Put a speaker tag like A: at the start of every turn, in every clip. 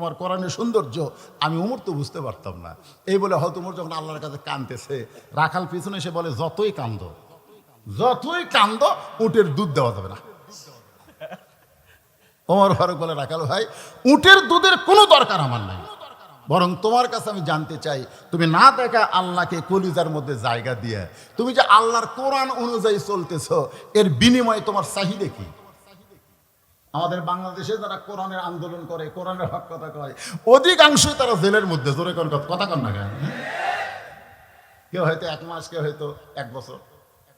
A: তোমার কোরআনের সৌন্দর্য আমি উমর তো বুঝতে পারতাম না। এই বলে হয়তো উমর যখন আল্লাহর কাছে কানতেছে রাখাল পিছনে এসে বলে, যতই কান্দ যতই কান্দ, উটের দুধ দেওয়া যাবে না। ওমর ফারুক বলে, রাখাল ভাই, উটের দুধের কোনো দরকার আমার নাই। বরং তোমার কাছে আমি জানতে চাই, তুমি না দেখা আল্লাহকে কলিজার মধ্যে জায়গা দিয়ে, তুমি যে আল্লাহর কোরআন অনুযায়ী চলতেছ, এর বিনিময়ে তোমার চাহিদা কি? আমাদের বাংলাদেশে যারা কোরআনের আন্দোলন করে, কোরআনের হক কথা কয়, অধিকাংশই তারা জেলের মধ্যে, জোরে কোন কথা কন না কেন? কেউ হয়তো এক মাস, কেউ হয়তো এক বছর।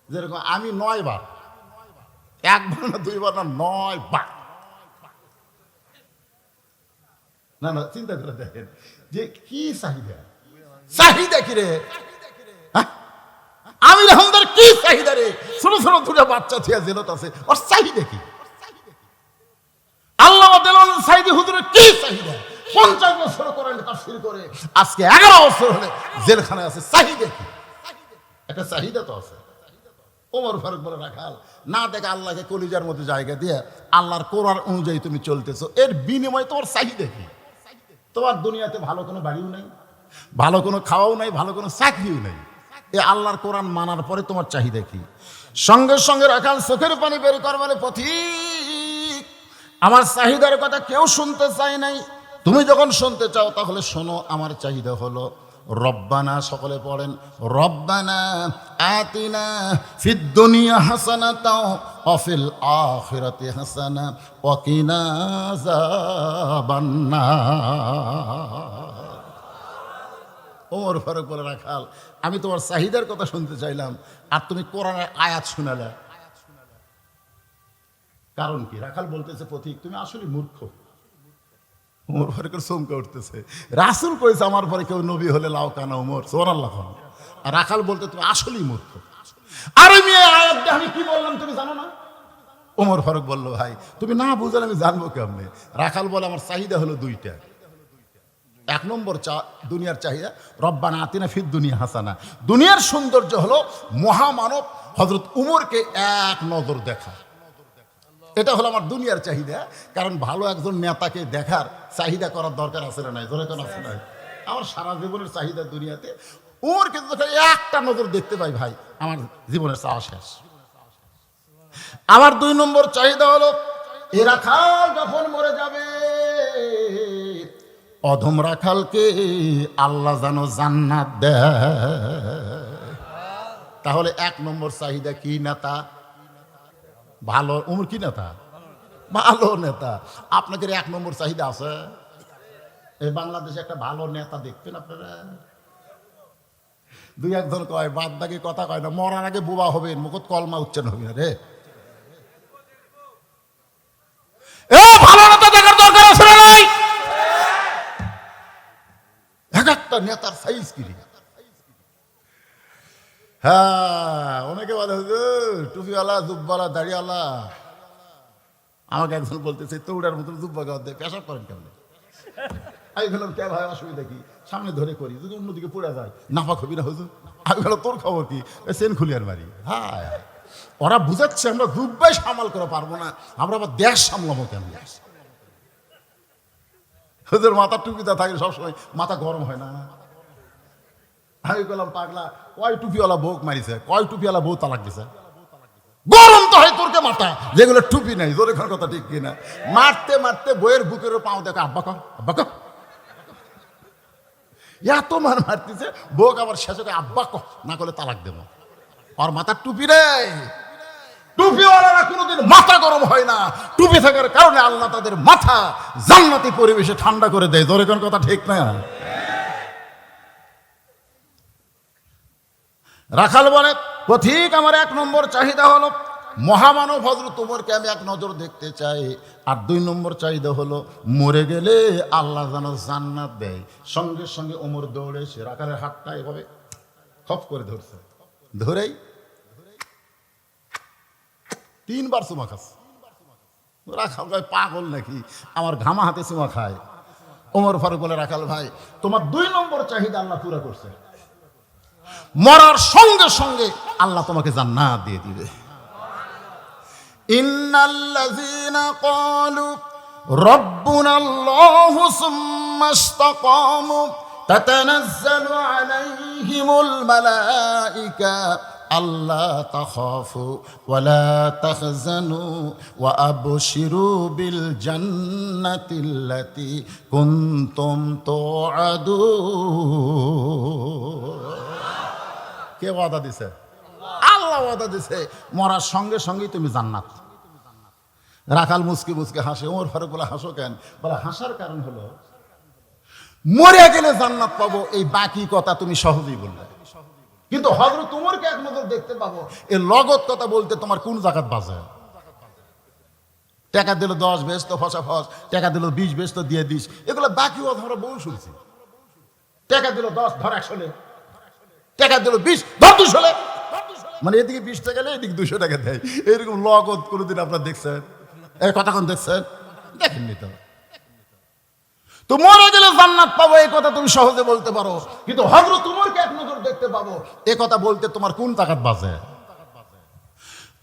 A: যেরকম আমি নয় বার একবার না দুইবার না নয় বার। না না, চিন্তা করে দেখেন, যে কি চাহিদা? চাহিদা কি রে? হ্যাঁ? আমি রহমদার কি চাহিদা রে? ছোট ছোট দুটো বাচ্চা থিয়া জেলত আছে, ওর চাহিদা কি? সাইদি হুজুরের কি চাহিদা? পঞ্চাশ বছর তাফসির করে, আজকে এগারো বছর হলে আছে, চাহিদা একটা চাহিদা তো আছে। ওমর ফারুক বলে, রাখাল, না দেখে আল্লাহকে কলিজার মধ্যে জায়গা দিয়ে আল্লাহর কোরআন অনুযায়ী তুমি চলতেছো। এর বিনিময়ে তোমার চাহিদা কি? তোমার দুনিয়াতে ভালো কোনো বাড়িও নাই, ভালো কোনো খাওয়াও নাই, ভালো কোনো চাকরিও নাই। এ আল্লাহর কোরআন মানার পরে তোমার চাহিদা কি? সঙ্গে সঙ্গে রাখাল চোখের পানি বের কর মানে পথিক আমার চাহিদার কথা কেউ শুনতে চায় নাই। তুমি যখন শুনতে চাও, তাহলে শোনো, আমার চাহিদা হলো, রব্বানা সকলে পড়েন, রব্বানা আতিনা ফিদ দুনিয়া হাসানা তাও অফিল আখিরাতি হাসানা ওয়াকিনা যাবান্নার। ওমর ফারুক বলে রাখাল, আমি তোমার চাহিদার কথা শুনতে চাইলাম, আর তুমি কোরআনের আয়াত শুনালে। কারণ কি? রাখাল বলতেছে, পথিক, তুমি আসলে মূর্খ। ওমর ফারুকের চমকে উঠতেছে। রাসুল কইছে, আমার পরে কেউ নবী হলে লাও কানা ওমর সোর আল্লাহ খান আর রাখাল বলতে, তুমি আসলেই মূর্খ। আর আমি এই আয়াত আমি কি বললাম তুমি জানো না? ওমর ফারুক বলল, ভাই, তুমি না বুঝলে আমি জানব কেমনে? রাখাল বলে, আমার চাহিদা হলো দুইটা। এক নম্বর চা, দুনিয়ার চাহিদা, রব্বানা আতিনা ফির দুনিয়া হাসানা। দুনিয়ার সৌন্দর্য হলো মহামানব হজরত উমরকে এক নজর দেখা। এটা হলো আমার দুনিয়ার চাহিদা, কারণ ভালো একজন নেতাকে দেখার চাহিদা করার দরকার আছে না নাই? ধরে কোন আছে না আমার সারা জীবনের চাহিদা দুনিয়াতে, ওর কিন্তু একটা নজর দেখতে পাই ভাই, আমার জীবনের চাওয়া শেষ। আমার দুই নম্বর চাহিদা হলো এ রাখাল যখন মরে যাবে, অধম রাখালকে আল্লাহ যেন জান্নাত দেয়। তাহলে এক নম্বর চাহিদা কি নেতা? ভালো উমর কি নেতা? ভালো নেতা। আপনাদের এক নম্বর চাহিদা আছে? এই বাংলাদেশে একটা ভালো নেতা দেখতেন আপনারা? দুই একজন কয়, বাদ বাকি কথা কয় না, মরার আগে বোবা হবে মুখত কলমা উচ্চারণ হবে না রে। ভালো নেতা দেখার দরকার আছে নাই? এক একটা নেতার সাইজ কি? হ্যাঁ অনেকে বলে টুপিওয়ালা জুব্বালা দাড়িওয়ালা আমাকে একজন বলতেছে, তৌড়ার জুব্বা গাওয়া দেয় পেশাব করেন কেমন? আমি বললাম, কে ভাই, অসুবিধা কি? সামনে ধরে করি, যদি অন্যদিকে পড়ে যায় নাফাক হবি না হুজুর? আমি বললাম, তোর খবর কি? সেন খুলিয়ার মারি হ্যাঁ ওরা বুঝাচ্ছে, আমরা জুব্বাই সামাল করে পারব না, আমরা আবার দেশ সামলাবো কেন হুজুর মাথা টুপিটা থাকে সবসময়, মাথা গরম হয় না। আমি বললাম পাগলা, কয় টুপিওয়ালা বউ মারিছে? কয় টুপিওয়ালা বউ তালাক দিছে? গরম তো হয় তোরকে মাথা যেগুলো টুপি নাই, জোরে খান কথা ঠিক কিনা। মারতে মারতে বইয়ের বুকের পাও দেখো, আব্বা কো আব্বা কো এত মার মারতেছে, বউক আবার শেষে আব্বা কো না করলে তালাক দেবো। আর মাথার টুপি রে টুপিওয়ালারা কোনোদিন মাথা গরম হয় না। টুপি থাকার কারণে আল্লাহ তাদের মাথা জান্নাতি পরিবেশে ঠান্ডা করে দেয়। জোরে কোন কথা ঠিক না? রাখাল বলে, পথিক, আমার এক নম্বর চাহিদা হলো, মহামানব হজরত উমরকে আমি এক নজর দেখতে চাই। আর দুই নম্বর চাহিদা হলো, মরে গেলে আল্লাহ যেন জান্নাত দেয়। সঙ্গে সঙ্গে ওমর দৌড়ে সে রাখালের হাতটা এভাবে খপ করে ধরছে। ধরেই তিনবার চুমা খাচ্ছে। রাখাল ভাই পাগল নাকি? আমার ঘামা হাতে চুমা খায়। ওমর ফারুক বলে, রাখাল ভাই, তোমার দুই নম্বর চাহিদা আল্লাহ পুরা করছে। মরার সঙ্গে সঙ্গে আল্লাহ তোমাকে জান্নাত দিয়ে দিবে ইন্নাল্লাযীনা ক্বালু ربنا الله ثم استقاموا تتنزل عليهم الملائكة ألا تخافوا ولا تحزنوا وأبشروا بالجنة التي كنتم توعدون কে ওয়াদা দিছে? আল্লাহ ওয়াদা দিছে, মরার সঙ্গে সঙ্গেই তুমি জান্নাত। রাখাল মুসকি মুসকে হাসে, ওমর ফারুক বলে, হাসো কেন? বলে, হাসার কারণ হলো, মরে গেলে জান্নাত পাবো, এই বাকি কথা তুমি সহজেই বললে। কিন্তু হজরত তোমারকে এক নজর দেখতে পাবো এই লগত কথা বলতে তোমার কোন জায়গাত বাজে? টাকা দিল দশ, বেশ তো ফসা ফস, টাকা দিল বিশ, বেশ তো দিয়ে দিস। এগুলো বাকি কথা বহু শুনছি। টাকা দিল দশ, ধর একশো। টাকা দিল বিশ ধর দুশো মানে এদিকে বিশ টাকা নেই এদিকে দুশো টাকা দেয়। এরকম লগত কোনোদিন আপনার দেখছেন? এই কতক্ষণ দেখছেন? দেখেননি তো। তো মরে গেলে জান্নাত পাবো এই কথা তুমি সহজে বলতে পারো। কিন্তু হজরত তোমারকে এক নজর দেখতে পাবো। এ কথা বলতে তোমার কোন টাকাত বাজে?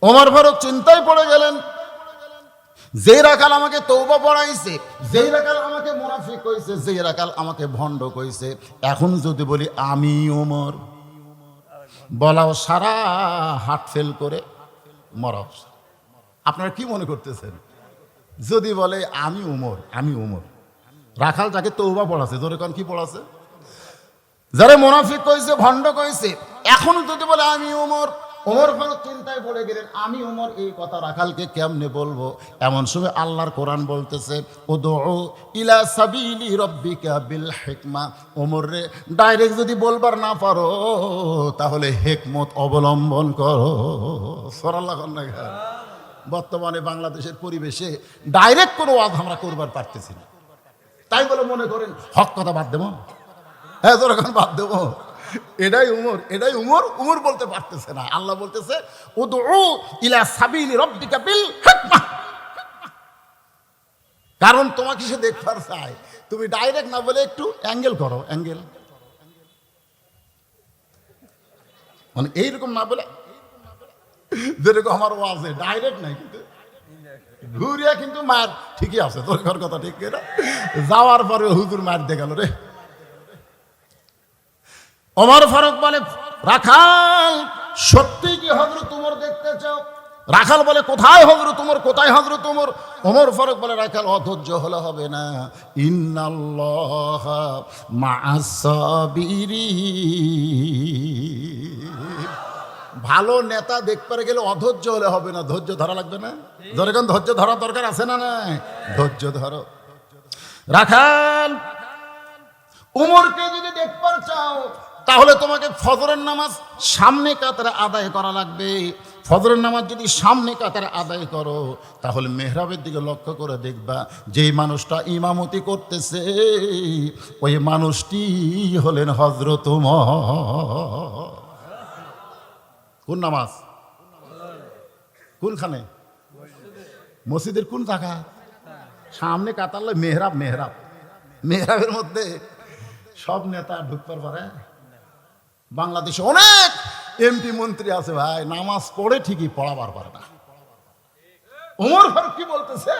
A: ওমর ফারুক চিন্তায় পড়ে গেলেন যেই রাখাল আমাকে তৌবা পড়াইছে যেই রাখাল আমাকে মুনাফিক কইছে যেই রাখাল আমাকে ভণ্ড কইছে। এখন যদি বলি আমি ওমর। বলাও সারা হাট ফেল করে মরাও আপনারা কি মনে করতেছেন? যদি বলে, আমি উমর আমি উমর। রাখাল তাকে তৌবা পড়াছে। জোরে কন, কি পড়াছে? যারা মোনাফিক কইছে, ভণ্ড কইছে, এখন যদি বলে, আমি উমর ওমর ফারুক চিন্তায় পড়ে গেলেন, আমি ওমর এই কথা রাখালকে কেমনে বলব? এমন সময় আল্লাহর কোরআন বলতেছে ও ইলা সাবিলি রব্বিকা বিল হেকমা। ওমর রে, ডাইরেক্ট যদি বলবার না পারো, তাহলে হেকমত অবলম্বন করো। সরাল্লাহ না বর্তমানে বাংলাদেশের পরিবেশে ডাইরেক্ট কোনো ওয়াজ আমরা করবার পারতেছি না। তাই বলে মনে করেন, হক কথা বাদ দেবো? হ্যাঁ তোর এখন বাদ দেবো। এটাই উমর এটাই উমর উমর বলতে পারতেছে না। আল্লাহ বলতেছে কারণ তোমাকে সে দেখবার চায়। তুমি ডাইরেক্ট না বলে একটু অ্যাঙ্গেল করো, অ্যাঙ্গেল। মানে এইরকম না বলে, যেরকম আমার ও আছে ডাইরেক্ট নাই কিন্তু। ঘুরিয়া কিন্তু মার ঠিকই আছে, তোর কথা ঠিক যাওয়ার পরে হুজুর মার দিয়ে গেল রে। অমর ফারুক বলে, রাখাল, সত্যি কি হজরত তোমার দেখতে চাও? রাখাল বলে, কোথায় হজরত তোমার কোথায় হজরত তোমার অমর ফারুক বলে, রাখাল, অধৈর্য হলে হবে না। ইন্নাল্লাহ মাসাবিরি ভালো নেতা দেখতে গেলে অধৈর্য হলে হবে না। ধৈর্য ধরা লাগবে না? ধরে যখন ধৈর্য ধরা দরকার আছে না না ধৈর্য ধরো। রাখাল, উমরকে যদি দেখবার চাও তাহলে তোমাকে ফজরের নামাজ সামনে কাতারে আদায় করা লাগবে। ফজরের নামাজ যদি সামনে কাতারে আদায় করো, তাহলে মেহরাবের দিকে লক্ষ্য করে দেখবা, যেই মানুষটা ইমামতি করতেছে, ওই মানুষটি হলেন হজরত কোন নামাজ? কোনখানে? মসজিদের কোন জায়গা? সামনে কাতারলে মেহরাব মেহরাব। মেহরাবের মধ্যে সব নেতা ঢুকবার পারে বাংলাদেশে অনেক এমপি মন্ত্রী আছে ভাই, নামাজ পড়ে ঠিকই পড়াবার পারে না। ওমর ফারুক কি বলতেছে?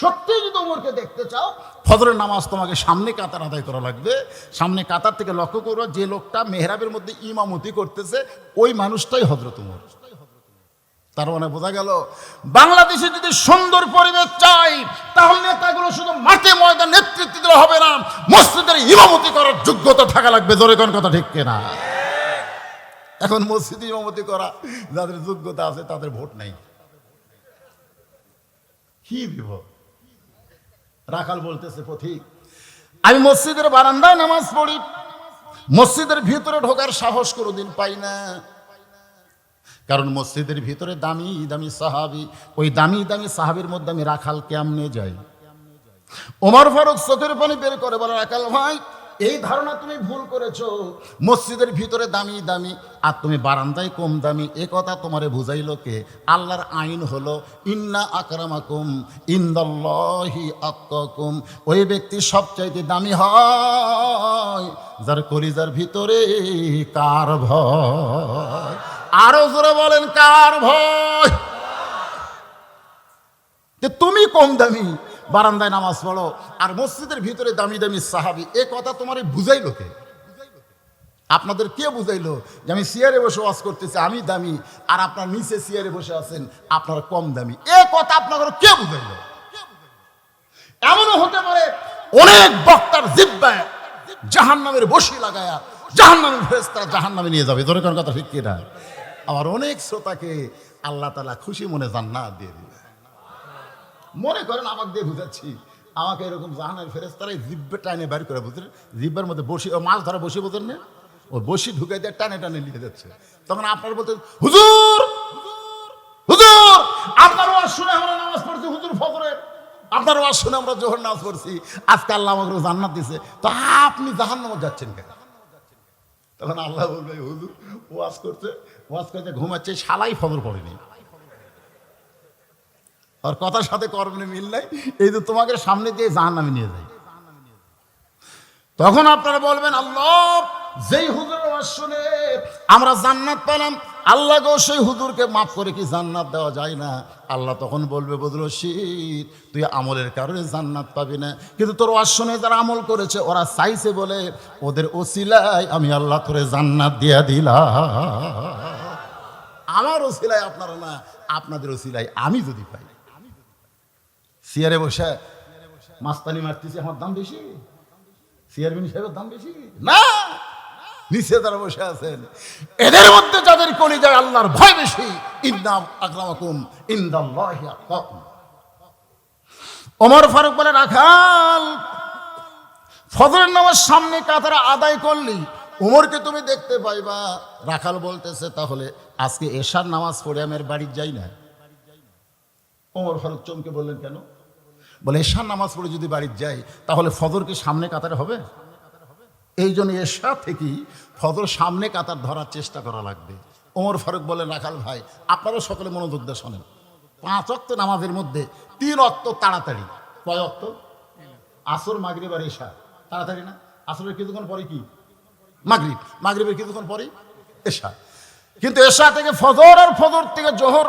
A: সত্যি যদি ওমরকে দেখতে চাও, ফজরের নামাজ তোমাকে সামনে কাতার আদায় করা লাগবে। সামনে কাতার থেকে লক্ষ্য করো, যে লোকটা মেহরাবের মধ্যে ইমামতি করতেছে, ওই মানুষটাই হজরত উমর তার মানে বোঝা গেল, বাংলাদেশে যদি সুন্দর পরিবেশ চাই, তাহলে নেতাগুলো শুধু মাঠে ময়দান নেতৃত্ব দিলে হবে না, মসজিদের ইমামতি করার যোগ্যতা থাকা লাগবে। জোরে কোন কথা ঠিক কিনা? এখন মসজিদে ইমামতি করা, যাদের যোগ্যতা আছে তাদের ভোট নাই। কি বিভব রাখাল বলতেছে, পথিক, আমি মসজিদের বারান্দায় নামাজ পড়ি। মসজিদের ভিতরে ঢোকার সাহস কোনোদিন পাই না। কারণ মসজিদের ভিতরে দামি দামি সাহাবি, ওই দামি দামি সাহাবির মধ্যে আমি রাখাল কেমনে যাই? ওমর ফারুক চোখের পানি বের করে বলে, রাখাল ভাই এই ধারণা তুমি ভুল করেছ। মসজিদের ভিতরে দামি দামি, আর তুমি বারান্দায় কম দামি, এ কথা তোমারে বুঝাইল কে? আল্লাহর আইন হলো, ইন্না আকরামাকুম ইন্দাল্লাহি আত্মাকুম ওই ব্যক্তি সবচাইতে দামি হয়, যার কলিজার ভিতরে কার ভয়? আরও জোরে বলেন, কার ভয়? তুমি কম দামি বারান্দায় নামাজ পড়ো। আর মসজিদের ভিতরে দামি দামি সাহাবি, এ কথা তোমার বুঝাই লোকে আপনাদের কে বুঝাইলো যে আমি সিয়ারে বসে ওয়াজ করতেছি, আমি দামি, আর আপনার নিচে সিয়ারে বসে আছেন, আপনার কম দামি। এ কথা আপনাদের কে বুঝাইলো? এমনও হতে পারে অনেক বক্তার জিব্বায় জাহান নামের বসি লাগায়া জাহান নামের ফেরেস্তারা জাহান নামে নিয়ে যাবে। ধরে কোন কথা ঠিক কিনা? আবার অনেক শ্রোতাকে আল্লাহ তালা খুশি মনে জান্নাত দিয়ে দিবে। মনে করেন আমাকে দিয়ে বুঝাচ্ছি। আমাকে এরকম জাহানের ফেরেস্তারাই জিব্বে টানে বের করে বুঝলেন? জিব্বের মধ্যে বসি, ও মাছ ধরা বসি বোঝেন না? ও বসি ঢুকে দিয়ে টানে টানে নিয়ে যাচ্ছে। তখন আপনার বলতেন হুজুর! হুজুর! আপনার ওয়াজ শুনে আমরা নামাজ পড়ছি, হুজুর ফজরের আপনার ওয়াজ শুনে আমরা জোহর নামাজ পড়ছি। আজকে আল্লাহ আমাকে জান্নাত দিছে। তো আপনি জাহান নামাজ যাচ্ছেন কেন? তখন আল্লাহ বলবে, হুজুর, ওয়াজ করছে ওয়াজ করতে ঘুমাচ্ছে, শালাই ফজর পড়েনি। আর কথার সাথে কর্মে মিল নাই। এই যে তোমাকে সামনে দিয়ে জাহান নামে নিয়ে যায়। তখন আপনারা বলবেন, আল্লাহ, যেই হুজুর শুনে আমরা জান্নাত পেলাম, আল্লাহ গো, সেই হুজুরকে মাফ করে কি জান্নাত দেওয়া যায় না? আল্লাহ তখন বলবে বদল শীত তুই আমলের কারণে জান্নাত পাবি না। কিন্তু তোর শুনে যারা আমল করেছে, ওরা চাইছে বলে, ওদের ওসিলায় আমি আল্লাহ তোরে জান্নাত দিয়া দিলাম। আমার ওসিলায় আপনারা না, আপনাদের ওসিলায় আমি যদি পাই। সিয়ারে বসে মাস্তানি মারতেছি, আমার দাম বেশি। চেয়ারম্যান সাহেবের দাম বেশি। না, নিচে তারা বসে আছেন। এদের মধ্যে যাদের কলি যায় আল্লাহর ভয় বেশি ইন্দাম আকরামাকুম ইন্দাল্লাহি ওমর ফারুক বলে, রাখাল, ফজরের নামাজ সামনে কাতারা আদায় করলি। উমরকে তুমি দেখতে পাইবা। রাখাল বলতেছে, তাহলে আজকে এশার নামাজ পড়ে আমি আর বাড়ি যাই না। ওমর ফারুক চমকে বললেন, কেন? বলে এশার নামাজ পড়ে যদি বাড়িতে যাই, তাহলে ফজর কি সামনে কাতারে হবে? এই জন্য এশা থেকেই ফজর সামনে কাতার ধরার চেষ্টা করা লাগবে। ওমর ফারুক বলে রাখাল ভাই, আপনারাও সকলে মনোযোগ দিয়ে শোনেন। পাঁচ অক্ত নামাজের মধ্যে তিন অক্ত তাড়াতাড়ি। কয় অক্ত আসর, মাগরিব আর এশা। তাড়াতাড়ি না? আসরের কিছুক্ষণ পরে কি? মাগরিব। মাগরিবের কিছুক্ষণ পরেই এশা। কিন্তু এশা থেকে ফজর আর ফজর থেকে জোহর,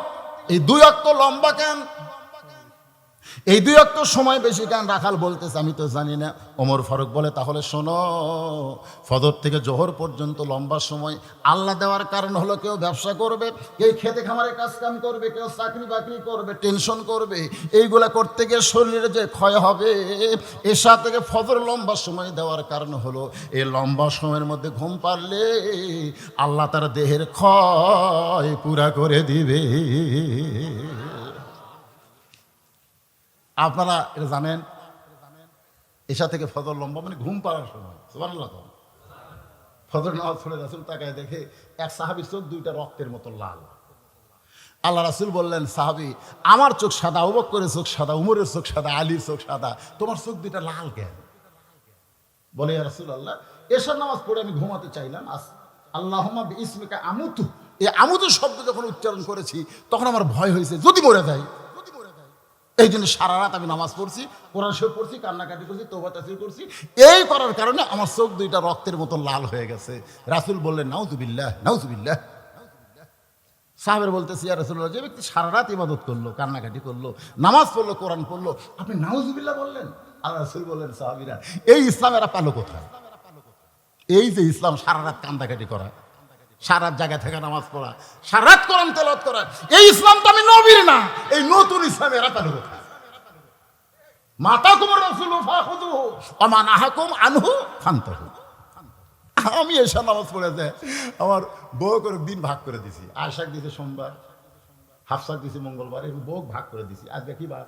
A: এই দুই অক্ত লম্বা কেন? এই দুই অক্ত সময় বেশি গান রাখাল বলতেছে আমি তো জানি না। ওমর ফারুক বলে, তাহলে শোনো ফদর থেকে জোহর পর্যন্ত লম্বা সময় আল্লাহ দেওয়ার কারণ হলো কেউ ব্যবসা করবে, কেউ খেতে খামারে কাজ কাম করবে, কেউ চাকরি বাকরি করবে, টেনশন করবে, এইগুলা করতে গিয়ে শরীরে যে ক্ষয় হবে এসা থেকে ফদর লম্বা সময় দেওয়ার কারণ হলো, এই লম্বা সময়ের মধ্যে ঘুম পারলে আল্লাহ তার দেহের ক্ষয় পুরা করে দিবে। আপনারা এটা জানেন এসা থেকে ফজর লম্বা মানে ঘুম পাড়ার সময় তো। ফজর নামাজ পড়ে রাসুল তাকায় দেখে এক সাহাবি চোখ দুইটা রক্তের মতো লাল। আল্লাহ রাসুল বললেন, সাহাবি, আমার চোখ সাদা অবক করে চোখ সাদা, উমরের চোখ সাদা, আলীর চোখ সাদা, তোমার চোখ দুইটা লাল কেন? বলে রাসুল আল্লাহ এসার নামাজ পড়ে আমি ঘুমাতে চাইলাম, আস আল্লাহ ইসমিকা আমুতু। এই আমুতু শব্দ যখন উচ্চারণ করেছি, তখন আমার ভয় হয়েছে, যদি মরে যায় এই জন্য সারা রাত আমি নামাজ পড়ছি, কোরআন শরীফ পড়ছি, কান্নাকাটি করছি তোবা তাসির করছি। এই করার কারণে আমার চোখ দুইটা রক্তের মতো লাল হয়ে গেছে। রাসুল বললেন, নাউজুবিল্লাহ নাউজুবিল্লাহ। সাহেবের বলতেছি আর রসুল্লাহ যে ব্যক্তি সারা রাত ইবাদত করল, কান্নাকাটি করল, নামাজ পড়ল, কোরআন পড়ল, আপনি নাউজুবিল্লাহ বললেন? আল্লাহ রসুল বললেন, সাহাবিরা, এই ইসলাম এরা পেল কোথায়? এই যে ইসলাম সারা রাত কান্দাকাটি করা। সারা জায়গা থেকে নামাজ পড়া সারা রাত কোরআন তেলাওয়াত করা। এই ইসলাম তো আমি নবীর না, এই নতুন ইসলাম এরা পেল কোথায় মাতা কুমার রসুল আহাকুম আনহু ফান্তহু। আমি নামাজ পড়েছে আমার বউ করে দিন ভাগ করে দিছি। আশাক দিছে সোমবার, হাফসাক দিছি মঙ্গলবার, এরকম বউ ভাগ করে দিছি। আজকে কি বার?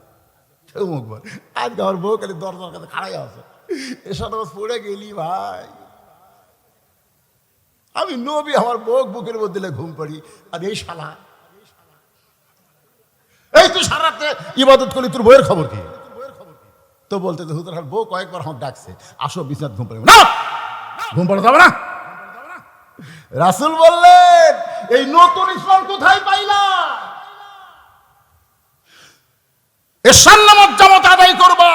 A: আজকে আমার বউ খালি দরজার কাছে খাড়াই আছে। এসব নামাজ পড়ে গেলি ভাই। আমি নবী, আমার বউ বুকের মধ্যে ঘুম পড়ি। আর এই শালা, এই তুই সারাতে ইবাদত করলি, তোর বইয়ের খবর কি? তো বলতে হুজুর বউ কয়েকবার আমার ডাকছে, আসো বিছনাথ ঘুম পড়ে। না! ঘুম পড়া যাবে না? রাসুল বললেন, এই নতুন ইসলাম কোথায় পাইলা? এসান নামাজ জামাত আদায় করবা।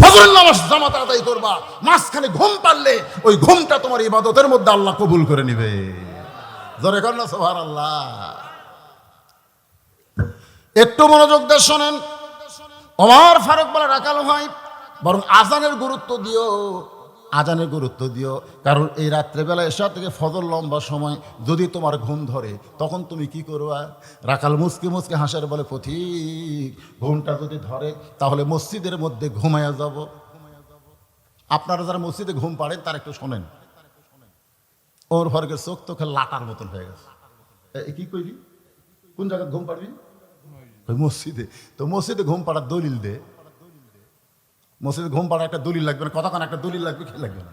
A: ফজর নামাজ জামাত আদায় করবা, মাঝখানে ঘুম পারলে ওই ঘুমটা তোমার ইবাদতের মধ্যে আল্লাহ কবুল করে নিবে। জোরে কর না সোহার আল্লাহ একটু মনোযোগ দিয়ে শোনেন। ওমর ফারুক বলে রাখাল ভাই, বরং আজানের গুরুত্ব দিও। আজানের গুরুত্ব দিও। কারণ এই রাত্রেবেলা এসা থেকে ফজর লম্বা সময় যদি তোমার ঘুম ধরে তখন তুমি কি করবা? রাখাল মুসকে মুসকে হাসার বলে পথিক ঘুমটা যদি ধরে তাহলে মসজিদের মধ্যে ঘুমায়া যাব। আপনারা যারা মসজিদে ঘুম পাড়েন তার একটু শোনেন। ওর ফারুকের চোখ তো খেলে লাটার মতন হয়ে গেছে। কি কইলি? কোন জায়গায় ঘুম পাড়বি? ওই মসজিদে। তো মসজিদে ঘুম পাড়ার দলিল দে। মসজিদে ঘুম পাড়ার একটা দলিল লাগবে না, কতক্ষণ একটা দলিল লাগবে, কি লাগবে না?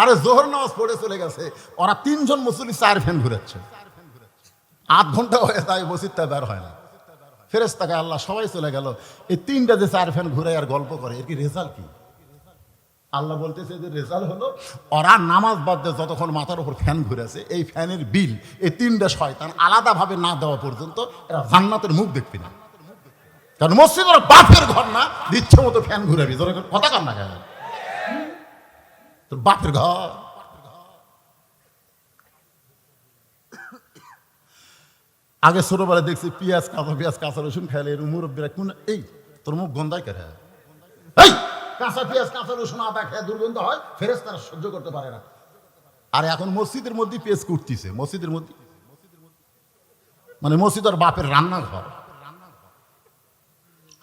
A: আরে জোহর নামাজ পড়ে চলে গেছে, ওরা তিনজন মুসল্লি চার ফ্যান ঘুরাচ্ছে। আধ ঘণ্টা হয়ে যায়, মসজিদটা বের হয় না। ফেরেস তাকে আল্লাহ সবাই চলে গেল, এই তিনটা যে চার ফ্যান ঘুরে আর গল্প করে, এর কি রেজাল্ট কি? আল্লাহ বলতেছে যে রেজাল্ট হলো, ওরা নামাজ বাদ দিয়ে যতক্ষণ মাথার উপর ফ্যান ঘুরেছে, এই ফ্যানের বিল, এই তিনটা শয়তান আলাদাভাবে না দেওয়া পর্যন্ত এরা জান্নাতের মুখ দেখবি না। কারণ মসজিদ ওরা বাপের ঘর না ইচ্ছে মতো ফ্যান ঘুরাবি তোর কথা কার না কেন? তোর বাপের ঘর আগে ছোটবেলায় দেখছি পেঁয়াজ, কাঁচা পেঁয়াজ, কাঁচা রসুন খাইলে এর মুরব্বীরা কোন এই, তোর মুখ গন্ধায় কেটে এই, কাঁচা পেঁয়াজ, কাঁচা রসুন, আদা খেয়ে দুর্গন্ধ হয় ফেরেস তারা সহ্য করতে পারে না। আর এখন মসজিদের মধ্যে পেঁয়াজ কুটতিছে, মসজিদের মধ্যে মানে মসজিদ আর বাপের রান্নাঘর।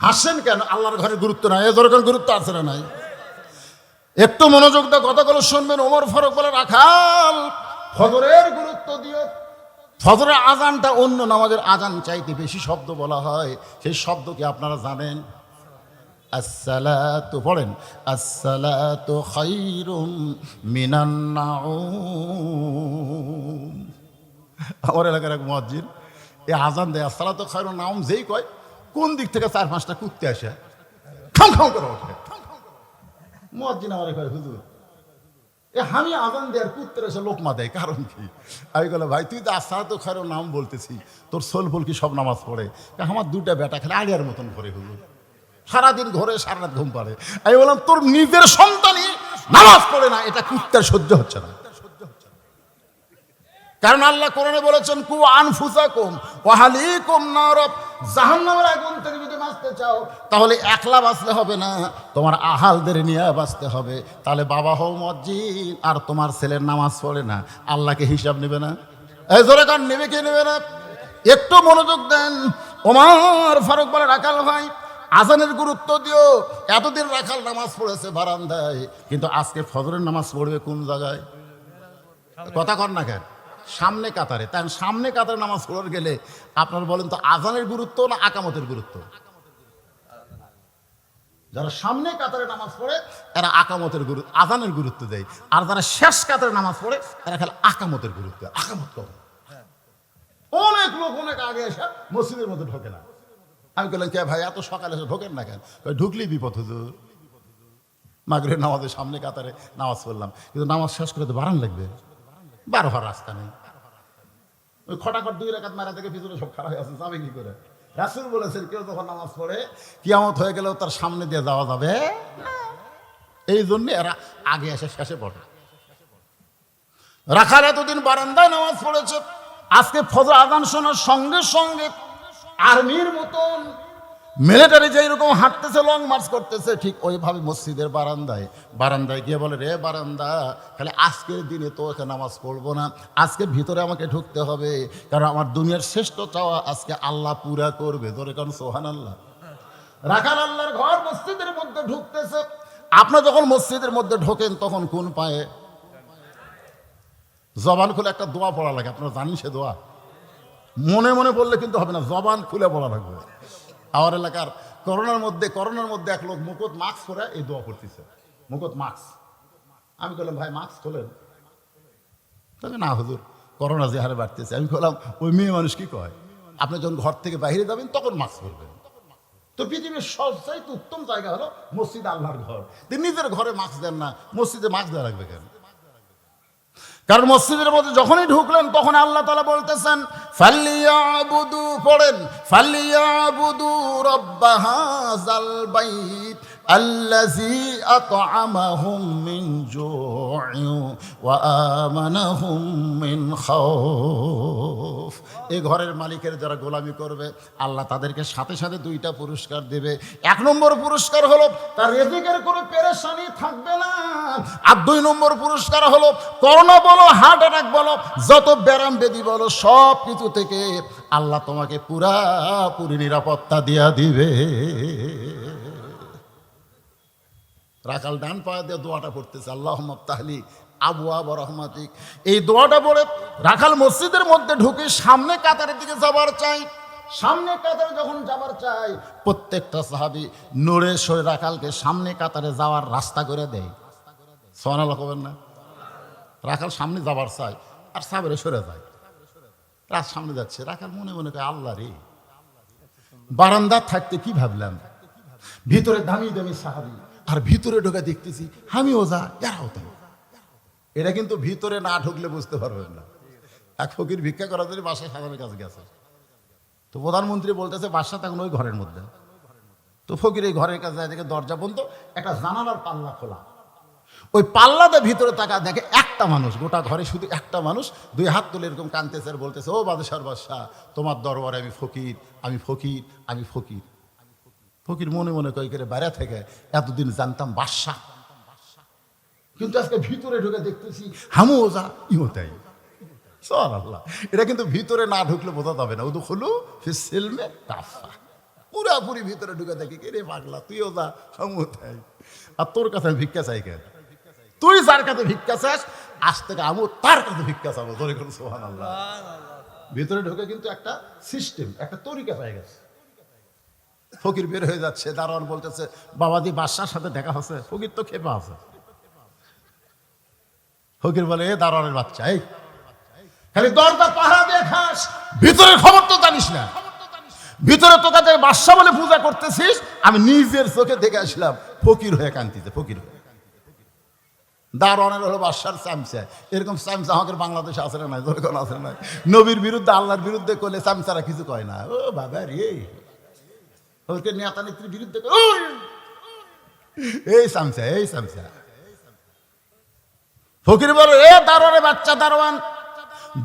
A: হাসছেন কেন? আল্লাহর ঘরে গুরুত্ব নাই। এ ধরনের গুরুত্ব আছে না নাই? একটু মনোযোগ দিয়ে কথাগুলো শুনবেন। ওমর ফারুক বলে রাখাল ফজরের গুরুত্ব দিও। ফজরের আজানটা অন্য, নামাজের আজান চাইতে বেশি শব্দ বলা হয়। সেই শব্দ কি আপনারা জানেন? আসসালাতু পড়েন আসসালাতু খাইরুম মিনান নাউম। আমার এলাকার এক মসজিদ, এই আজান দেয় আসসালাতু খাইরুম নাউম যেই কয় কোন দিক থেকে চার পাঁচটা কুত্তে আসে? খাম খাম করে ওঠে। মসজিদ আমার কয়, হুজুর, এ আমি আজান দেয়ার কুত্তের এসে লোকমা দেয় কারণ কি? আমি বলে ভাই, তুই তো আস্থা তো খারো নাম বলতেছি, তোর সোল ফুল কি সব নামাজ পড়ে? আমার দুটা বেটা খেলে আগের মতন করে হুজুর। সারাদিন ঘরে সারা রাত ঘুম পাড়ে। আমি বললাম, তোর নিজের সন্তানই নামাজ পড়ে না, এটা কুত্তার সহ্য হচ্ছে না। কারণ আল্লাহ কোরআনে বলেছেন, কু আনফুসাকুম ওয়াহালিকুম নারব। জাহান্নামের আগুন থেকে যদি বাঁচতে চাও, তাহলে একলা বাঁচলে হবে না, তোমার আহালদের নিয়ে বাঁচতে হবে। তাহলে বাবা হও মসজিদ আর তোমার ছেলের নামাজ পড়ে না। আল্লাহকে হিসাব নেবে না? এই জোরে কান, নেবে কে নেবে না? একটু মনোযোগ দেন। ওমার ফারুক বলে রাখাল ভাই, আজানের গুরুত্ব দিও। এতদিন রাখাল নামাজ পড়েছে বারান্দায়, কিন্তু আজকে ফজরের নামাজ পড়বে কোন জায়গায়? কথা কর না কেন? সামনে কাতারে। তাই সামনে কাতারে নামাজ পড়ার গেলে আপনার বলেন তো আজানের গুরুত্ব না আকামতের গুরুত্ব? যারা সামনে কাতারে নামাজ পড়ে এরা আকামতের গুরুত্ব আজানের গুরুত্ব দেয়। আর যারা শেষ কাতারে নামাজ পড়ে এরা খালি আকামতের গুরুত্ব। আকামত কম অনেক লোক অনেক আগে এসে মসজিদের মধ্যে ঢোকে না। আমি বললাম কে ভাই এত সকালে এসে ঢোকেন না কেন? কই, ঢুকলেই বিপদ হুজুর মাগরের নামাজের সামনে কাতারে নামাজ পড়লাম। কিন্তু নামাজ শেষ করে তো বারান লাগবে। বার হওয়ার রাস্তা নেই। ওই খটাখট দুই রেখাত মারা থেকে পিছনে সব খারাপ আছে, যাবে কি করে? রাসুল বলেছেন, কেউ যখন নামাজ পড়ে, কিয়ামত হয়ে গেলেও তার সামনে দিয়ে যাওয়া যাবে এই জন্য এরা আগে এসে শেষে পড়ে। রাখার এতদিন বারান্দায় নামাজ পড়েছে, আজকে ফজর আজান শোনার সঙ্গে সঙ্গে আর্মির মতন মিলিটারি যেরকম হাঁটতেছে লং মার্চ করতেছে, ঠিক ওইভাবে মসজিদের বারান্দায়। বারান্দায় গিয়ে বলে, রে বারান্দা, খালি আজকের দিনে তো এখানে নামাজ পড়ব না, আজকে ভিতরে আমাকে ঢুকতে হবে, কারণ আমার দুনিয়ার শ্রেষ্ঠ চাওয়া আজকে আল্লাহ পুরা করবে। ধরে কারণ সোহান আল্লাহ রাখাল আল্লাহর ঘর মসজিদের মধ্যে ঢুকতেছে। আপনার যখন মসজিদের মধ্যে ঢোকেন, তখন কোন পায়ে? জবান খুলে একটা দোয়া পড়া লাগে, আপনারা জানেন সে দোয়া? মনে মনে বললে কিন্তু হবে না, জবান খুলে পড়া লাগবে। আমার এলাকার করোনার মধ্যে করোনার মধ্যে এক লোক মুকুট মাস্ক পরে এই দোয়া করতেছে। মুকুট মাস্ক আমি বললাম, ভাই মাস্ক খোলেন তবে না, হুজুর, করোনা যে হারে বাড়তেছে। আমি বললাম, ওই মেয়ে মানুষ কি কয়? আপনি যখন ঘর থেকে বাইরে যাবেন, তখন মাস্ক পরবেন। তো পৃথিবীর সবচাইতে উত্তম জায়গা হলো মসজিদ আল্লাহর ঘর। তিনি নিজের ঘরে মাস্ক দেন না, মসজিদে মাস্ক দেওয়া রাখবে কেন? কারণ মসজিদের মধ্যে যখনই ঢুকলেন, তখন আল্লাহ তালা বলতেছেন ফাল্লিয়াবুদু পড়েন ফাল্লিয়াবুদু রব্বাহাজাল বাইত আল্লাজি আতআমাহুম মিন জু'in ওয়া আমানাহুম মিন খাউফ। এই ঘরের মালিকের যারা গোলামি করবে, আল্লাহ তাদেরকে সাথে সাথে দুইটা পুরস্কার দেবে। এক নম্বর পুরস্কার হলো, তার রেজিকের কোনো পেরেশানি থাকবে না। আর দুই নম্বর পুরস্কার হলো, করোনা বলো, হার্ট অ্যাটাক বলো, যত ব্যারাম বেদি বলো, সব কিছু থেকে আল্লাহ তোমাকে পুরাপুরি নিরাপত্তা দিয়া দিবে। রাখাল ডান পায়ে দিয়ে দোয়াটা পড়তেছে আল্লাহ তাহলি আবু আবু রহমাতিক। এই দোয়াটা পড়ে রাখাল মসজিদের মধ্যে ঢুকে সামনে কাতারের দিকে যাবার চাই। সামনে কাতারে যখন যাবার চাই, প্রত্যেকটা সাহাবি নড়ে সরে রাখালকে সামনে কাতারে যাওয়ার রাস্তা করে দেয়। সোনালা কবেন না? রাখাল সামনে যাবার চাই আর সাবেরে সরে যায়। রাত সামনে যাচ্ছে, রাখাল মনে মনে করে আল্লাহ রে বারান্দা থাকতে কি ভাবলাম? ভিতরে দামি দামি সাহাবি। আর ভিতরে ঢোকে দেখতেছি আমিও ওজা এরাও তাই এটা কিন্তু ভিতরে না ঢুকলে বুঝতে পারবেন না। এক ফকির ভিক্ষা করার জন্য বাসায় সাধারণের কাছে গেছে। তো প্রধানমন্ত্রী বলতেছে, বাসা তখন ওই ঘরের মধ্যে। তো ফকির এই ঘরের কাছে দেখে দরজা বন্ধ, একটা জানালার পাল্লা খোলা। ওই পাল্লাতে ভিতরে তাকা দেখে একটা মানুষ, গোটা ঘরে শুধু একটা মানুষ, দুই হাত তুলে এরকম কানতেছে আর বলতেছে, ও বাদশার বাদশাহ, তোমার দরবারে আমি ফকির আমি ফকির আমি ফকির। ফকির মনে মনে কই করে, বাইরে থেকে এতদিন জানতাম বাদশাহ কিন্তু আজকে ভিতরে ঢুকে দেখতেছি হামু যা ইও তাই সর আল্লাহ এটা কিন্তু ভিতরে না ঢুকলে বোঝা যাবে না। উদু হলু ফিসিলমে কাফা পুরাপুরি ভিতরে ঢুকে দেখি কে রে পাগলা, তুইও যা হামু তাই আর তোর কাছে ভিক্ষা চাই কেন? তুই যার কাছে ভিক্ষা চাস, আজ থেকে আমু তার কাছে ভিক্ষা চাবো। ধরে কোনো সোহান আল্লাহ ভিতরে ঢুকে কিন্তু একটা সিস্টেম একটা তরিকা পেয়ে গেছে। ফকির বের হয়ে যাচ্ছে, দারোয়ান বলতেছে বাবাদি বাদশার সাথে দেখা হচ্ছে, ফকির তো খেপা আছে। ফকির বলে, এ দারোয়ানের বাচ্চা, এই, খালি দরজা পাহারা দিয়ে খাস, ভিতরের খবর তো জানিস না। ভিতরে তো কাছে বাদশা বলে পূজা করতেছিস, আমি নিজের চোখে দেখে আসলাম, ফকির হয়ে কান্তিতে ফকির হয়ে দারোয়ানের হলো বাদশার চামচা, এরকম চামচা আমাদের বাংলাদেশে না নাই ধরে কোনো আছে না নাই? নবীর বিরুদ্ধে, আল্লাহর বিরুদ্ধে করলে চামচারা কিছু কয় না, ও বাবা রে ওকে নেতা নেত্রীর বিরুদ্ধে এই সামসা এই সামসা ফকির বলো, এ দারোয়ানে বাচ্চা দারোয়ান,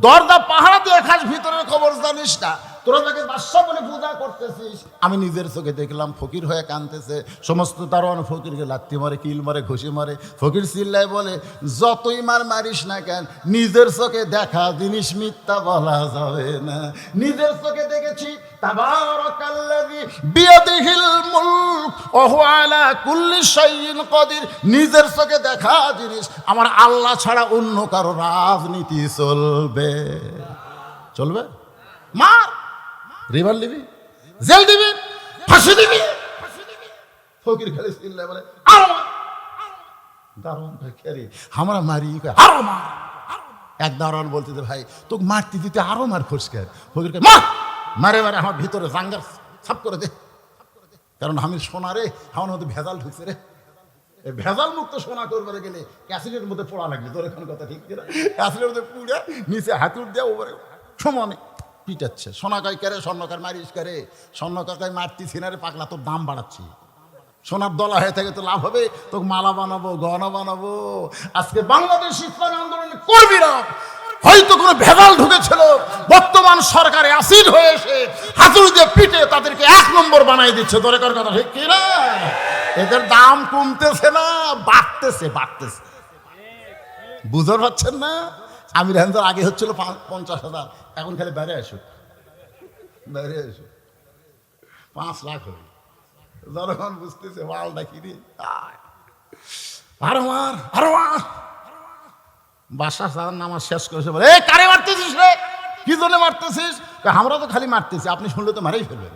A: দরজা পাহাড়া দিয়ে খাস, ভিতরের খবর জানিস না। তোরা তাকে বাদশা বলে পূজা করতেছিস, আমি নিজের চোখে দেখলাম ফকির হয়ে কানতেছে সমস্ত দারোয়ান ফকিরকে লাত্তি মারে, কিল মারে, ঘুষি মারে। ফকির চিল্লায় বলে, যতই মার মারিস না কেন, নিজের চোখে দেখা জিনিস মিথ্যা বলা যাবে না। নিজের চোখে দেখেছি নিজের চোখে দেখা জিনিস, আমার আল্লাহ ছাড়া অন্য কারও রাজনীতি চলবে। চলবে? মার! রিভার দিবি জেল দিবি? ফাঁসি দিবি? ফকির খালি চিল্লায় বলে খেরি আমরা মারি আরও মার। এক দারোয়ান বলতে ভাই, তোকে মারতে দিতে আরও মার খোঁজকে ফকির মার! মারে মারে আমার ভিতরে জাঙ্গার সাপ করে দে। কারণ আমি সোনা রে, আমার মধ্যে ভেজাল ঢুকছে রে। ভেজাল মুক্ত সোনা করবে গেলে ক্যাসিডের মধ্যে পড়া লাগবে। তোর এখন কথা ঠিক কিনা? ক্যাসিডের মধ্যে পুড়ে নিচে হাতুর দেওয়া ওপরে। সমানে পিটাচ্ছে। সোনাকাই করে স্বর্ণকার মারিস করে স্বর্ণকার মারতিছি না রে, পাগলা তোর দাম বাড়াচ্ছি। সোনার দলা হয়ে থাকে তো লাভ হবে, তোকে মালা বানাবো, গহনা বানাবো। আজকে বাংলাদেশ ইসলাম আন্দোলনের কর্মীরা হয়তো কোনো ভেজাল ঢুকেছিল। বর্তমান সরকারে আসিড হয়ে এসে হাতুড়ি দিয়ে পিটে তাদেরকে এক নম্বর বানাই দিচ্ছে। দরকার কথা ঠিক কি না এদের দাম কমতেছে না, বাড়তেছে বাড়তেছে। বুঝতে পারছেন না? আমির হামদার আগে হচ্ছিল পঞ্চাশ হাজার। এখন খালি বাইরে আসুক। বাইরে আসুক। পাঁচ লাখ হবে জনগণ বুঝতেছে, মাল নাকি রে। আরও মার আরও মার। বাসা সাধারণ নামাজ শেষ করেছে বলে, এই, কারে মারতেছিস রে? কি জন্য মারতেছিস? আমরা তো খালি মারতেছি, আপনি শুনলে তো মারেই ফেলবেন।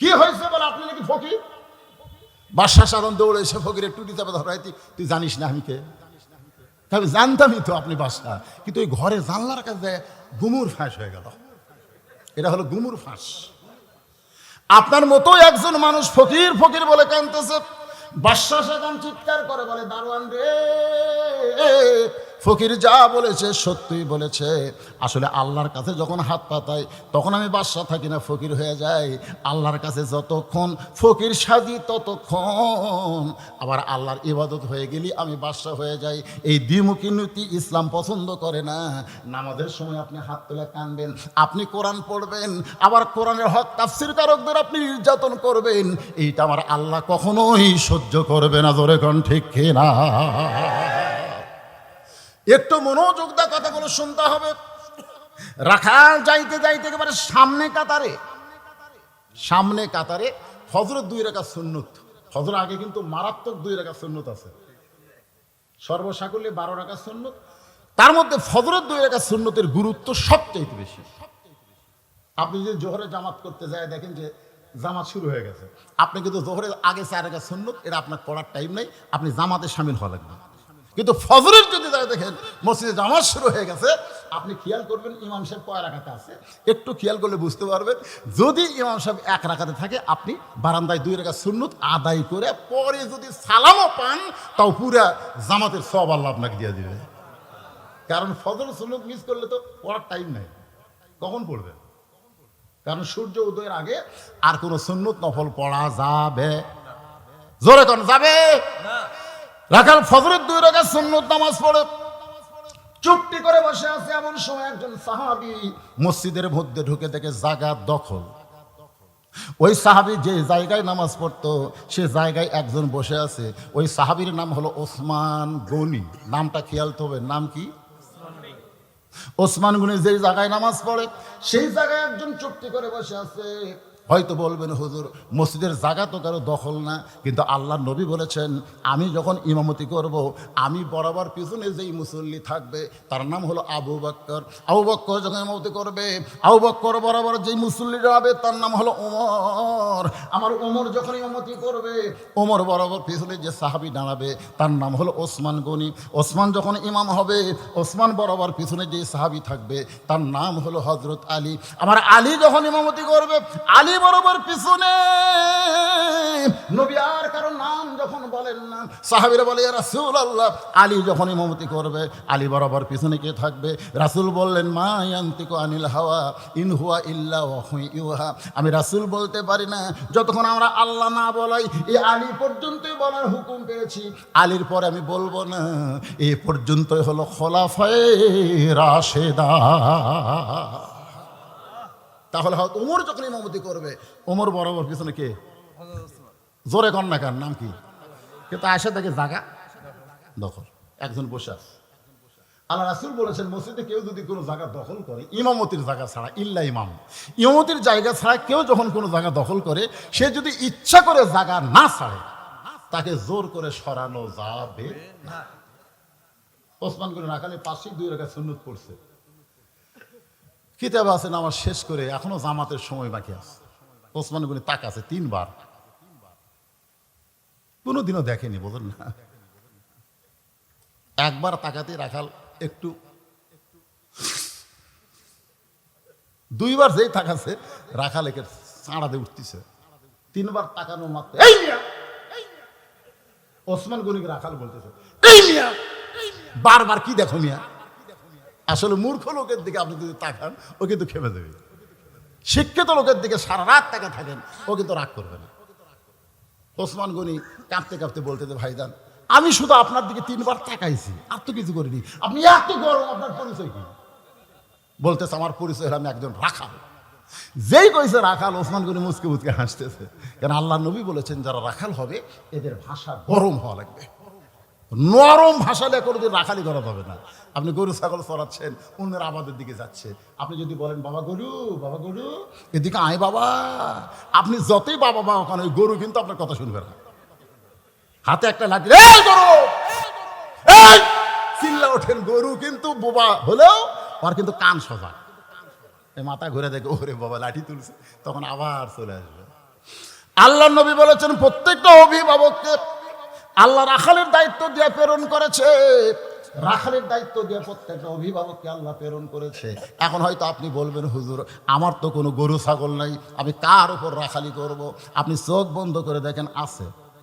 A: কি হয়েছে বলে, আপনি নাকি ফকির? বাদশাহ সাধারণ দৌড়ে এসে, ফকিরের টুটি চাপে ধরাই তুই তুই জানিস না আমি কে? তবে জানতামই তো আপনি বাসটা। কিন্তু ওই ঘরে জানলার কাছে গুমুর ফাঁস হয়ে গেল। এটা হলো গুমুর ফাঁস। আপনার মতো একজন মানুষ ফকির ফকির বলে কানতেছে বাদশাহ সেখান চিৎকার করে বলে, দারোয়ান রে ফকির যা বলেছে, সত্যিই বলেছে। আসলে আল্লাহর কাছে যখন হাত পাতাই, তখন আমি বাদশাহ থাকি না, ফকির হয়ে যাই। আল্লাহর কাছে যতক্ষণ ফকির সাজি, ততক্ষণ আবার আল্লাহর ইবাদত হয়ে গেলি, আমি বাদশাহ হয়ে যাই। এই দ্বিমুখী নীতি ইসলাম পছন্দ করে না। নামাজের সময় আপনি হাত তুলে কানবেন, আপনি কোরআন পড়বেন, আবার কোরআনের হক তাফসির কারকদের আপনি নির্যাতন করবেন। এইটা আমার আল্লাহ কখনোই সহ্য করবে না, জোরে কোন ঠিক কিনা? একটু মনোযোগ দা কথাগুলো শুনতে হবে। রাখাল যাইতে যাইতে একেবারে সামনে কাতারে। সামনে কাতারে ফজরের দুই রেখা সুন্নত। ফজর আগে কিন্তু মারাত্মক দুই রেখা সুন্নত আছে। সর্বসাকুল্যে বারো রাখা সুন্নত। তার মধ্যে ফজরত দুই রেখা সুন্নতের গুরুত্ব সবচাইতে বেশি। আপনি যদি জোহরে জামাত করতে যায়, দেখেন যে জামাত শুরু হয়ে গেছে। আপনি কিন্তু জোহরের আগে চার রেখা সুন্নত, এটা আপনার পড়ার টাইম নেই, আপনি জামাতে সামিল হওয়া লাগবে। কিন্তু ফজরের যদি যায় দেখেন, মসজিদে জামাত শুরু হয়ে গেছে। আপনি খেয়াল করবেন, ইমাম সাহেব কয় রাখাতে আছে? একটু খেয়াল করলে বুঝতে পারবেন। যদি ইমাম সাহেব এক রাখাতে থাকে, আপনি বারান্দায় দুই রেখা সুন্নত আদায় করে পরে যদি সালামও পান, তাও পুরা জামাতের সব আল্লাহ আপনাকে দিয়ে দিবে। কারণ ফজর সুন্নত মিস করলে তো পড়ার টাইম নাই। কখন পড়বেন কারণ সূর্য উদয়ের আগে আর কোনো সুন্নত নফল পড়া যাবে। জোরে কোন, যাবে? রাখাল ফজরের দুই রাখা সুন্নত নামাজ পড়ে। চুপটি করে বসে আছে এমন সময় একজন সাহাবি মসজিদের মধ্যে ঢুকে দেখে জায়গা দখল। ওই সাহাবি যে জায়গায় নামাজ পড়তো, সে জায়গায় একজন বসে আছে। ওই সাহাবির নাম হলো ওসমান গনি। নামটা খেয়াল তো নাম কি? ওসমান গুনি যেই জায়গায় নামাজ পড়ে, সেই জায়গায় একজন চুক্তি করে বসে আছে। হয়তো বলবেন, হুজুর, মসজিদের জায়গা তো কারও দখল না, কিন্তু আল্লাহ নবী বলেছেন, আমি যখন ইমামতি করব, আমি বরাবর পিছনে যেই মুসল্লি থাকবে, তার নাম হলো আবু বক্কর। আবু বক্কর যখন ইমামতি করবে, আবু বক্কর বরাবর যেই মুসল্লি যাবে তার নাম হলো ওমর আমার ওমর যখন ইমামতি করবে ওমর বরাবর পিছনে যে সাহাবি দাঁড়াবে, তার নাম হলো ওসমান গনি। ওসমান যখন ইমাম হবে, ওসমান বরাবর পিছনে যে সাহাবি থাকবে, তার নাম হলো হজরত আলী। আমার আলী যখন ইমামতি করবে, আলী বরাবর পিছনে। নবী আর কারও নাম যখন বলেন না, সাহাবিরা বলে রাসুল আল্লাহ আলী যখন ইমামতি করবে, আলী বরাবর পিছনে কে থাকবে? রাসুল বললেন, মা ইয়ান্তিক আনিল হাওয়া, ইন হুয়া ইল্লা ইউহা আমি রাসুল বলতে পারি না। যতক্ষণ আমরা আল্লাহ না বলাই, এই আলী পর্যন্তই বলার হুকুম পেয়েছি। আলীর পরে আমি বলব না, এ পর্যন্তই হলো খোলাফায়ে রাশেদা। তাহলে হয়তো ওমর যখন ইমামতি করবে ওমর বরাবর পিছনে কে? জোরে কন্যা কার, নাম কি? কিন্তু আসে দেখে জাগা, দখল। একজন বসে আছে। আল্লাহ রাসুল বলেছেন, মসজিদে কেউ যদি কোনো জায়গা দখল করে, ইমামতির জায়গা ছাড়া, ইল্লা ইমাম। ইমামতির জায়গা ছাড়া কেউ যখন কোনো জায়গা দখল করে, সে যদি ইচ্ছা করে জায়গা না ছাড়ে, তাকে জোর করে সরানো যাবে ওসমান করে রাখালে পাশেই দুই রেখা সুন্নত পড়ছে। কিতাব আছে নামাজ শেষ করে এখনও জামাতের সময় বাকি আছে। ওসমান গুনি তাক আছে তিনবার। কোনোদিনও দেখেনি বোঝেন না। একবার তাকাতে রাখাল একটু। দুইবার যেই তাকাছে রাখাল একে চাঁড়াতে উঠতেছে। তিনবার তাকানো মাত্র ওসমান গনিকে রাখাল বলতেছে বারবার কি দেখো মিয়া? আসলে মূর্খ লোকের দিকে আপনি যদি তাকান, ও কিন্তু খেপে দেবে। শিক্ষিত লোকের দিকে সারা রাত তাকা থাকেন, ও কিন্তু রাগ করবে না। ওসমান গনি কাঁপতে কাঁপতে বলতে যে, ভাইজান, আমি শুধু আপনার দিকে তিনবার তাকাইছি, আর তো কিছু করিনি। আপনি এত গরম আপনার পরিচয় কি? বলতেছে, আমার পরিচয় আমি একজন রাখাল। যেই কইছে রাখাল, ওসমান গনি মুসকে মুসকে হাসতেছে। কেন আল্লাহ নবী বলেছেন, যারা রাখাল হবে, এদের ভাষা গরম হওয়া লাগবে। নরম ভাষা দিয়ে কোনোদিন রাখালি করা যাবে না। আপনি গরু, ছাগল চড়াচ্ছেন, অন্যের আবাদের দিকে যাচ্ছে আপনি যদি বলেন, বাবা গরু বাবা গরু, এদিকে আয় বাবা। আপনি যতই বাবা বাবা ওখানে ওই গরু কিন্তু আপনার কথা শুনবে না। হাতে একটা লাঠি গরু! চিল্লা ওঠেন, গরু কিন্তু বোবা হলেও আর কিন্তু কান সজা। এই মাথা ঘুরে দেখে, ওরে বাবা, লাঠি তুলছে। তখন আবার চলে আসবে। আল্লাহ নবী বলেছেন, প্রত্যেকটা অভিভাবককে আল্লাহ রাখালের দায়িত্ব দিয়ে প্রেরণ করেছে। রাখালের দায়িত্ব দিয়ে প্রত্যেকটা অভিভাবককে আল্লাহ প্রেরণ করেছে। এখন হয়তো আপনি বলবেন, হুজুর, আমার তো কোনো গরু, ছাগল নাই। আমি কার উপর রাখালি করব? আপনি চোখ বন্ধ করে দেখেন, আছে।